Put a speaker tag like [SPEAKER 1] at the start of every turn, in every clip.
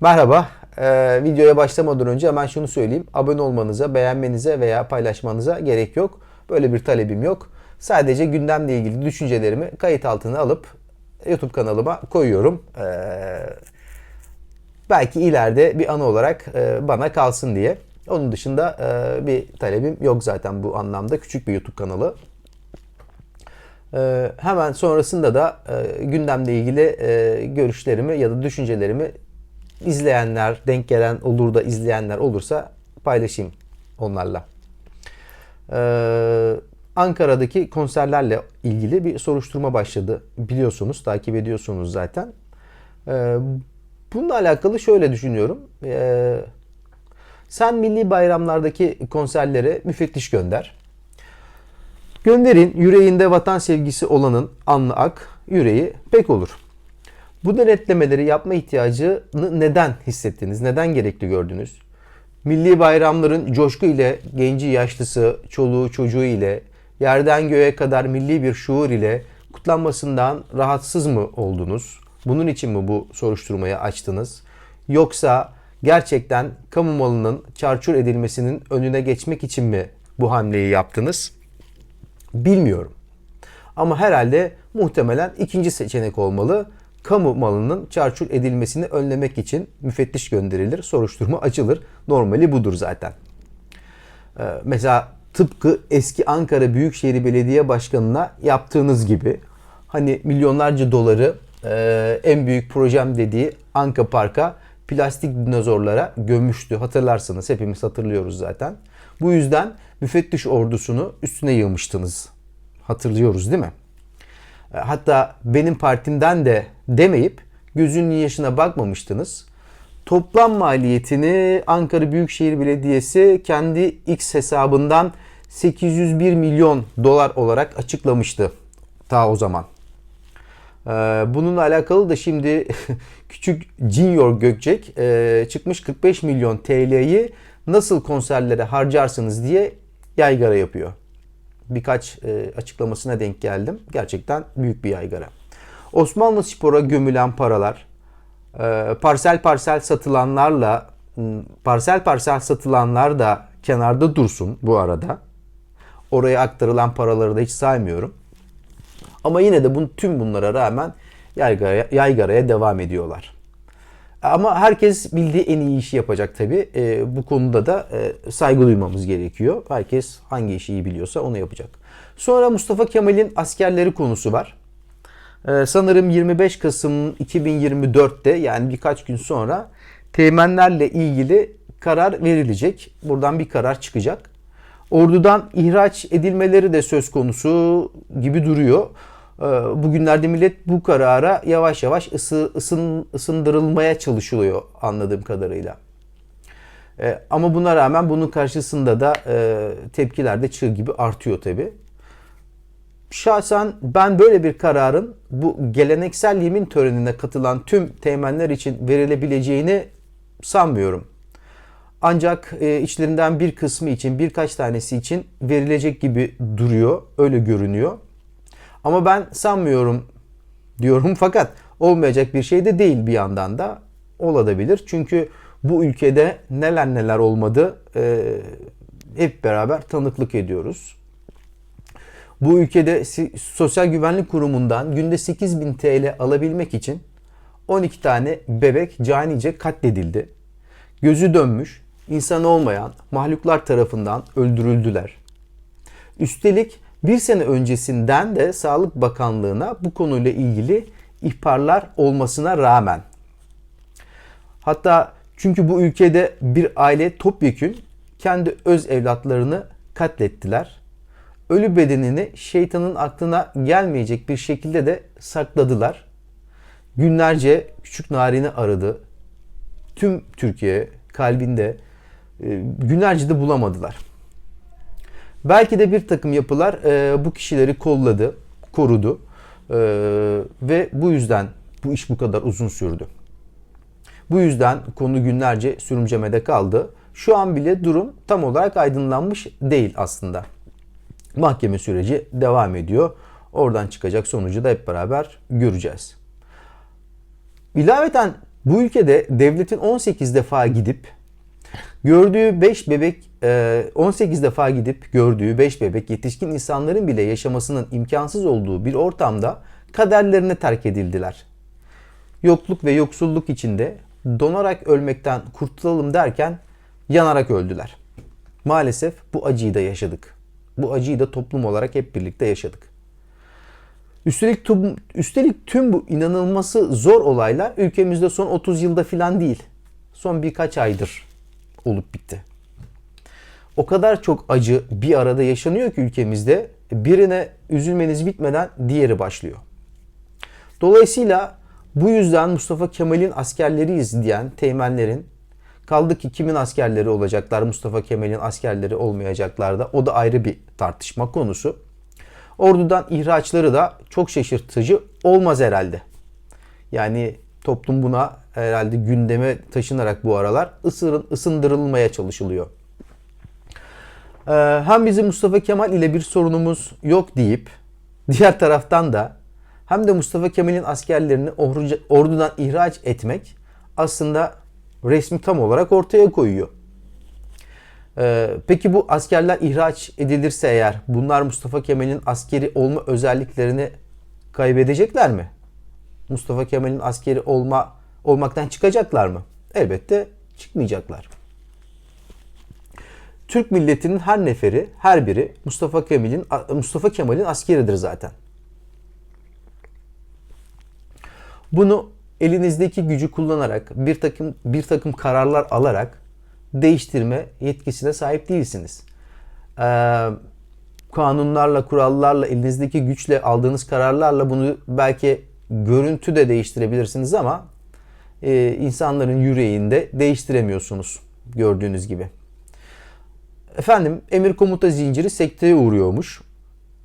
[SPEAKER 1] Merhaba. Ee, videoya başlamadan önce hemen şunu söyleyeyim. Abone olmanıza, beğenmenize veya paylaşmanıza gerek yok. Böyle bir talebim yok. Sadece gündemle ilgili düşüncelerimi kayıt altına alıp YouTube kanalıma koyuyorum. Ee, belki ileride bir anı olarak e, bana kalsın diye. Onun dışında e, bir talebim yok zaten bu anlamda. Küçük bir YouTube kanalı. Ee, hemen sonrasında da e, gündemle ilgili e, görüşlerimi ya da düşüncelerimi izleyenler, denk gelen olur da izleyenler olursa paylaşayım onlarla. Ee, Ankara'daki konserlerle ilgili bir soruşturma başladı. Biliyorsunuz, takip ediyorsunuz zaten. Ee, bununla alakalı şöyle düşünüyorum. Ee, sen milli bayramlardaki konserlere müfettiş gönder. Gönderin yüreğinde vatan sevgisi olanın anlı ak, yüreği pek olur. Bu denetlemeleri yapma ihtiyacını neden hissettiniz? Neden gerekli gördünüz? Milli bayramların coşku ile genci yaşlısı, çoluğu çocuğu ile yerden göğe kadar milli bir şuur ile kutlanmasından rahatsız mı oldunuz? Bunun için mi bu soruşturmayı açtınız? Yoksa gerçekten kamu malının çarçur edilmesinin önüne geçmek için mi bu hamleyi yaptınız? Bilmiyorum. Ama herhalde muhtemelen ikinci seçenek olmalı. Kamu malının çarçur edilmesini önlemek için müfettiş gönderilir, soruşturma açılır. Normali budur zaten. Ee, mesela tıpkı eski Ankara Büyükşehir Belediye Başkanı'na yaptığınız gibi hani milyonlarca doları e, en büyük projem dediği Anka Park'a plastik dinozorlara gömmüştü. Hatırlarsınız hepimiz hatırlıyoruz zaten. Bu yüzden müfettiş ordusunu üstüne yığmıştınız. Hatırlıyoruz değil mi? E, Hatta benim partimden de demeyip gözünün yaşına bakmamıştınız. Toplam maliyetini Ankara Büyükşehir Belediyesi kendi X hesabından 801 milyon dolar olarak açıklamıştı ta o zaman. Ee, Bununla alakalı da şimdi küçük Junior Gökçek e, çıkmış 45 milyon TL'yi nasıl konserlere harcarsınız diye yaygara yapıyor. Birkaç e, açıklamasına denk geldim. Gerçekten büyük bir yaygara. Osmanlı Spor'a gömülen paralar e, parsel parsel satılanlarla parsel parsel satılanlar da kenarda dursun bu arada. Oraya aktarılan paraları da hiç saymıyorum. Ama yine de bu, tüm bunlara rağmen yaygaraya, yaygaraya devam ediyorlar. Ama herkes bildiği en iyi işi yapacak tabii. E, bu konuda da e, saygı duymamız gerekiyor. Herkes hangi işi iyi biliyorsa onu yapacak. Sonra Mustafa Kemal'in askerleri konusu var. E, sanırım 25 Kasım 2024'te yani birkaç gün sonra teğmenlerle ilgili karar verilecek. Buradan bir karar çıkacak. Ordudan ihraç edilmeleri de söz konusu gibi duruyor. Ee, Bugünlerde millet bu karara yavaş yavaş ısı, ısın, ısındırılmaya çalışılıyor anladığım kadarıyla. Ee, Ama buna rağmen bunun karşısında da e, tepkiler de çığ gibi artıyor tabi. Şahsen ben böyle bir kararın bu geleneksel yemin törenine katılan tüm teğmenler için verilebileceğini sanmıyorum. Ancak e, içlerinden bir kısmı için birkaç tanesi için verilecek gibi duruyor. Öyle görünüyor. Ama ben sanmıyorum diyorum fakat olmayacak bir şey de değil bir yandan da olabilir. Çünkü bu ülkede neler neler olmadı e, hep beraber tanıklık ediyoruz. Bu ülkede Sosyal Güvenlik Kurumu'ndan günde 8000 TL alabilmek için 12 tane bebek canice katledildi. Gözü dönmüş, insan olmayan mahluklar tarafından öldürüldüler. Üstelik bir sene öncesinden de Sağlık Bakanlığı'na bu konuyla ilgili ihbarlar olmasına rağmen. Hatta çünkü bu ülkede bir aile topyekün kendi öz evlatlarını katlettiler. Ölü bedenini şeytanın aklına gelmeyecek bir şekilde de sakladılar. Günlerce küçük Narin'i aradı. Tüm Türkiye kalbinde e, günlerce de bulamadılar. Belki de bir takım yapılar e, bu kişileri kolladı, korudu E, ve bu yüzden bu iş bu kadar uzun sürdü. Bu yüzden konu günlerce sürümcemede kaldı. Şu an bile durum tam olarak aydınlanmış değil aslında. Mahkeme süreci devam ediyor. Oradan çıkacak sonucu da hep beraber göreceğiz. İlaveten Bu ülkede devletin 18 defa gidip gördüğü 5 bebek 18 defa gidip gördüğü 5 bebek yetişkin insanların bile yaşamasının imkansız olduğu bir ortamda kaderlerine terk edildiler. Yokluk ve yoksulluk içinde donarak ölmekten kurtulalım derken yanarak öldüler. Maalesef bu acıyı da yaşadık. Bu acıyı da toplum olarak hep birlikte yaşadık. Üstelik tüm, üstelik tüm bu inanılması zor olaylar ülkemizde son 30 yılda filan değil. Son birkaç aydır olup bitti. O kadar çok acı bir arada yaşanıyor ki ülkemizde birine üzülmeniz bitmeden diğeri başlıyor. Dolayısıyla bu yüzden Mustafa Kemal'in askerleriyiz diyen teğmenlerin kaldı ki kimin askerleri olacaklar Mustafa Kemal'in askerleri olmayacaklar da o da ayrı bir tartışma konusu. Ordudan ihraçları da çok şaşırtıcı olmaz herhalde. Yani toplum buna herhalde gündeme taşınarak bu aralar ısırın, ısındırılmaya çalışılıyor. Ee, hem bizim Mustafa Kemal ile bir sorunumuz yok deyip diğer taraftan da hem de Mustafa Kemal'in askerlerini ordudan ihraç etmek aslında resmi tam olarak ortaya koyuyor. Ee, peki bu askerler ihraç edilirse eğer bunlar Mustafa Kemal'in askeri olma özelliklerini kaybedecekler mi? Mustafa Kemal'in askeri olma olmaktan çıkacaklar mı? Elbette çıkmayacaklar. Türk milletinin her neferi, her biri Mustafa Kemal'in Mustafa Kemal'in askeridir zaten. Bunu elinizdeki gücü kullanarak bir takım bir takım kararlar alarak değiştirme yetkisine sahip değilsiniz. Ee, kanunlarla, kurallarla, elinizdeki güçle aldığınız kararlarla bunu belki görüntü de değiştirebilirsiniz ama e, insanların yüreğinde değiştiremiyorsunuz gördüğünüz gibi. Efendim emir komuta zinciri sekteye uğruyormuş.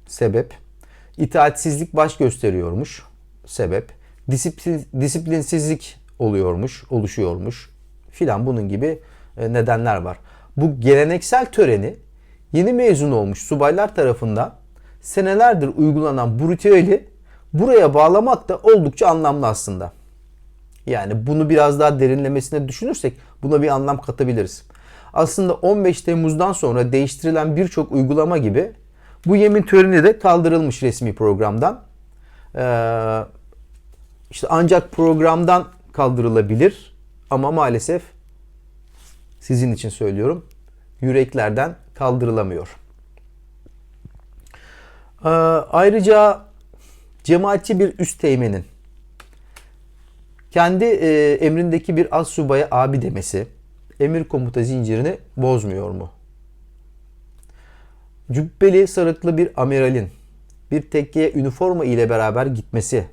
[SPEAKER 1] Sebep. İtaatsizlik baş gösteriyormuş. Sebep. Disiplin, disiplinsizlik oluyormuş, oluşuyormuş filan bunun gibi e, nedenler var. Bu geleneksel töreni yeni mezun olmuş subaylar tarafından senelerdir uygulanan bu ritüeli buraya bağlamak da oldukça anlamlı aslında. Yani bunu biraz daha derinlemesine düşünürsek buna bir anlam katabiliriz. Aslında 15 Temmuz'dan sonra değiştirilen birçok uygulama gibi bu yemin töreni de kaldırılmış resmi programdan. Ee, işte ancak programdan kaldırılabilir ama maalesef sizin için söylüyorum yüreklerden kaldırılamıyor. Ee, ayrıca cemaatçi bir üst teğmenin kendi e, emrindeki bir az subaya abi demesi emir komuta zincirini bozmuyor mu? Cübbeli sarıklı bir amiralin bir tekkeye üniforma ile beraber gitmesi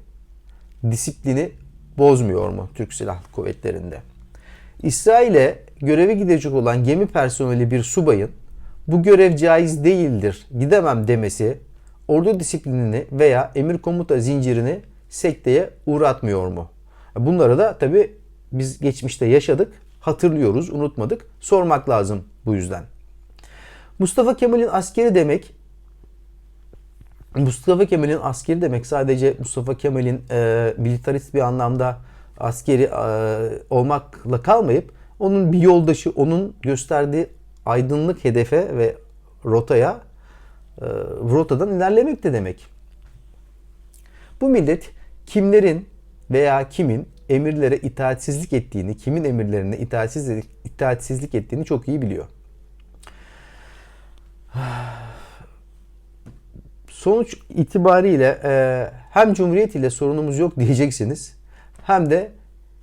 [SPEAKER 1] disiplini bozmuyor mu Türk Silahlı Kuvvetleri'nde? İsrail'e göreve gidecek olan gemi personeli bir subayın bu görev caiz değildir, gidemem demesi ordu disiplinini veya emir komuta zincirini sekteye uğratmıyor mu? Bunları da tabi biz geçmişte yaşadık, hatırlıyoruz, unutmadık. Sormak lazım bu yüzden. Mustafa Kemal'in askeri demek Mustafa Kemal'in askeri demek sadece Mustafa Kemal'in e, militarist bir anlamda askeri e, olmakla kalmayıp onun bir yoldaşı, onun gösterdiği aydınlık hedefe ve rotaya e, rotadan ilerlemek de demek. Bu millet kimlerin veya kimin emirlere itaatsizlik ettiğini, kimin emirlerine itaatsizlik, itaatsizlik ettiğini çok iyi biliyor. Sonuç itibariyle e, hem Cumhuriyet ile sorunumuz yok diyeceksiniz hem de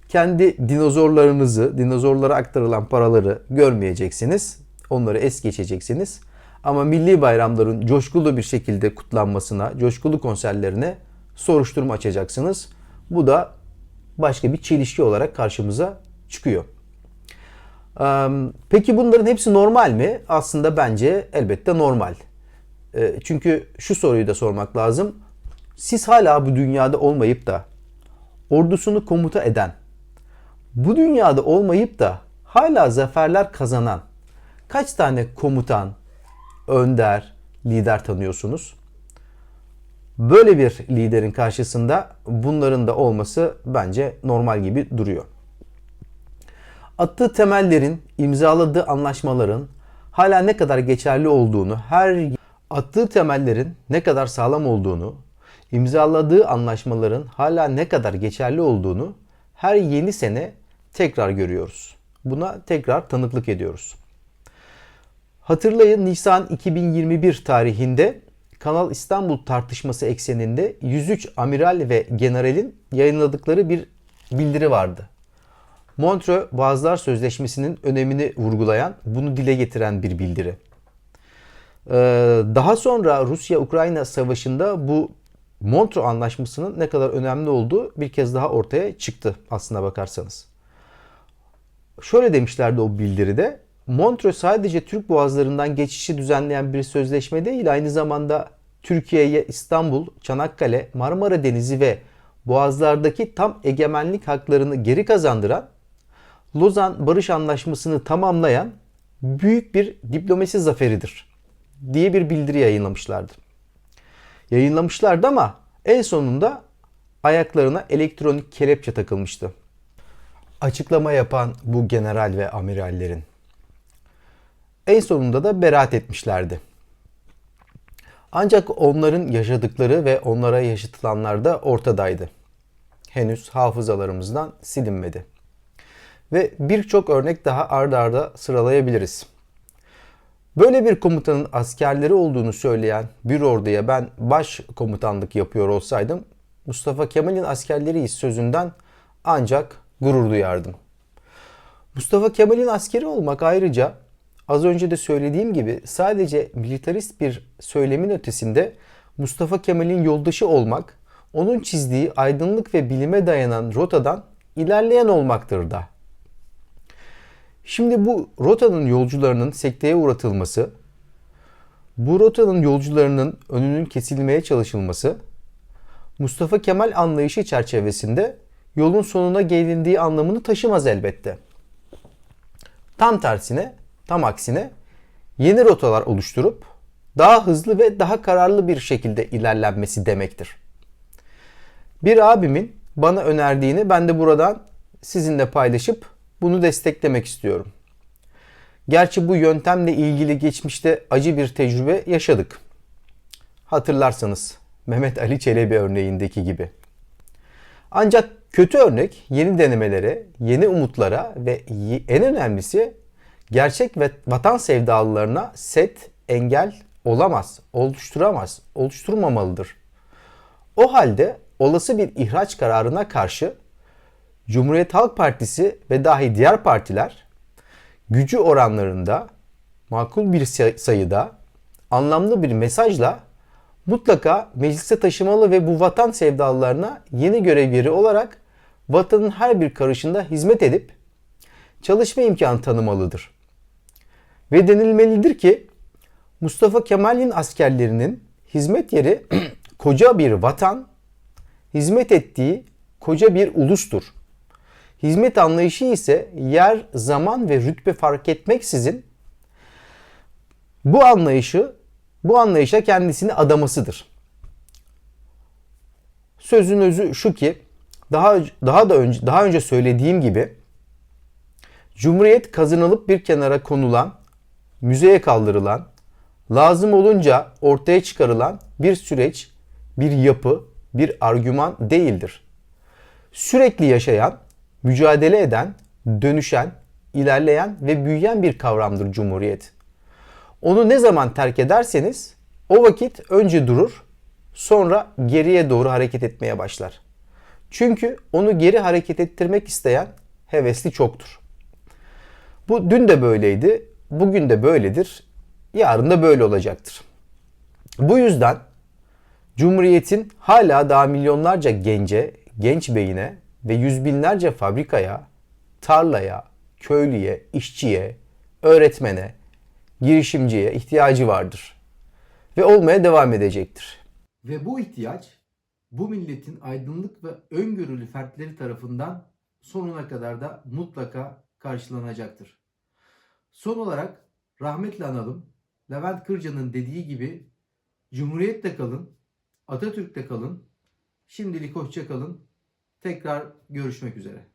[SPEAKER 1] kendi dinozorlarınızı, dinozorlara aktarılan paraları görmeyeceksiniz. Onları es geçeceksiniz. Ama milli bayramların coşkulu bir şekilde kutlanmasına, coşkulu konserlerine soruşturma açacaksınız. Bu da başka bir çelişki olarak karşımıza çıkıyor. Peki bunların hepsi normal mi? Aslında bence elbette normal. Çünkü şu soruyu da sormak lazım. Siz hala bu dünyada olmayıp da ordusunu komuta eden, bu dünyada olmayıp da hala zaferler kazanan kaç tane komutan, önder, lider tanıyorsunuz? Böyle bir liderin karşısında bunların da olması bence normal gibi duruyor. attığı temellerin, imzaladığı anlaşmaların hala ne kadar geçerli olduğunu, her attığı temellerin ne kadar sağlam olduğunu, imzaladığı anlaşmaların hala ne kadar geçerli olduğunu her yeni sene tekrar görüyoruz. Buna tekrar tanıklık ediyoruz. Hatırlayın Nisan 2021 tarihinde Kanal İstanbul tartışması ekseninde 103 amiral ve generalin yayınladıkları bir bildiri vardı. Montreux Boğazlar Sözleşmesi'nin önemini vurgulayan, bunu dile getiren bir bildiri. Ee, daha sonra Rusya-Ukrayna savaşında bu Montreux Anlaşması'nın ne kadar önemli olduğu bir kez daha ortaya çıktı aslına bakarsanız. Şöyle demişlerdi o bildiride. Montreux sadece Türk boğazlarından geçişi düzenleyen bir sözleşme değil, aynı zamanda Türkiye'ye İstanbul, Çanakkale, Marmara Denizi ve boğazlardaki tam egemenlik haklarını geri kazandıran, Lozan Barış Anlaşması'nı tamamlayan büyük bir diplomasi zaferidir diye bir bildiri yayınlamışlardı. Yayınlamışlardı ama en sonunda ayaklarına elektronik kelepçe takılmıştı. Açıklama yapan bu general ve amirallerin en sonunda da beraat etmişlerdi. Ancak onların yaşadıkları ve onlara yaşatılanlar da ortadaydı. Henüz hafızalarımızdan silinmedi. Ve birçok örnek daha ardarda arda sıralayabiliriz. Böyle bir komutanın askerleri olduğunu söyleyen bir orduya ben baş komutanlık yapıyor olsaydım Mustafa Kemal'in askerleriyiz sözünden ancak gurur duyardım. Mustafa Kemal'in askeri olmak ayrıca az önce de söylediğim gibi sadece militarist bir söylemin ötesinde Mustafa Kemal'in yoldaşı olmak, onun çizdiği aydınlık ve bilime dayanan rotadan ilerleyen olmaktır da. Şimdi bu rotanın yolcularının sekteye uğratılması, bu rotanın yolcularının önünün kesilmeye çalışılması, Mustafa Kemal anlayışı çerçevesinde yolun sonuna gelindiği anlamını taşımaz elbette. Tam tersine, tam aksine yeni rotalar oluşturup daha hızlı ve daha kararlı bir şekilde ilerlenmesi demektir. Bir abimin bana önerdiğini ben de buradan sizinle paylaşıp bunu desteklemek istiyorum. Gerçi bu yöntemle ilgili geçmişte acı bir tecrübe yaşadık. Hatırlarsanız Mehmet Ali Çelebi örneğindeki gibi. Ancak kötü örnek yeni denemelere, yeni umutlara ve en önemlisi gerçek ve vatan sevdalılarına set, engel olamaz, oluşturamaz, oluşturmamalıdır. O halde olası bir ihraç kararına karşı Cumhuriyet Halk Partisi ve dahi diğer partiler gücü oranlarında makul bir sayıda anlamlı bir mesajla mutlaka meclise taşımalı ve bu vatan sevdalılarına yeni görev yeri olarak vatanın her bir karışında hizmet edip çalışma imkanı tanımalıdır. Ve denilmelidir ki Mustafa Kemal'in askerlerinin hizmet yeri koca bir vatan, hizmet ettiği koca bir ulustur. Hizmet anlayışı ise yer, zaman ve rütbe fark etmeksizin bu anlayışı bu anlayışa kendisini adamasıdır. Sözün özü şu ki daha daha da önce daha önce söylediğim gibi Cumhuriyet kazanılıp bir kenara konulan, müzeye kaldırılan, lazım olunca ortaya çıkarılan bir süreç, bir yapı, bir argüman değildir. Sürekli yaşayan, mücadele eden, dönüşen, ilerleyen ve büyüyen bir kavramdır Cumhuriyet. Onu ne zaman terk ederseniz o vakit önce durur, sonra geriye doğru hareket etmeye başlar. Çünkü onu geri hareket ettirmek isteyen hevesli çoktur. Bu dün de böyleydi, bugün de böyledir, yarın da böyle olacaktır. Bu yüzden Cumhuriyet'in hala daha milyonlarca gence, genç beyine ve yüz binlerce fabrikaya, tarlaya, köylüye, işçiye, öğretmene, girişimciye ihtiyacı vardır. Ve olmaya devam edecektir.
[SPEAKER 2] Ve bu ihtiyaç bu milletin aydınlık ve öngörülü fertleri tarafından sonuna kadar da mutlaka karşılanacaktır. Son olarak rahmetle analım. Levent Kırca'nın dediği gibi Cumhuriyet'te kalın, Atatürk'te kalın, şimdilik hoşça kalın, tekrar görüşmek üzere.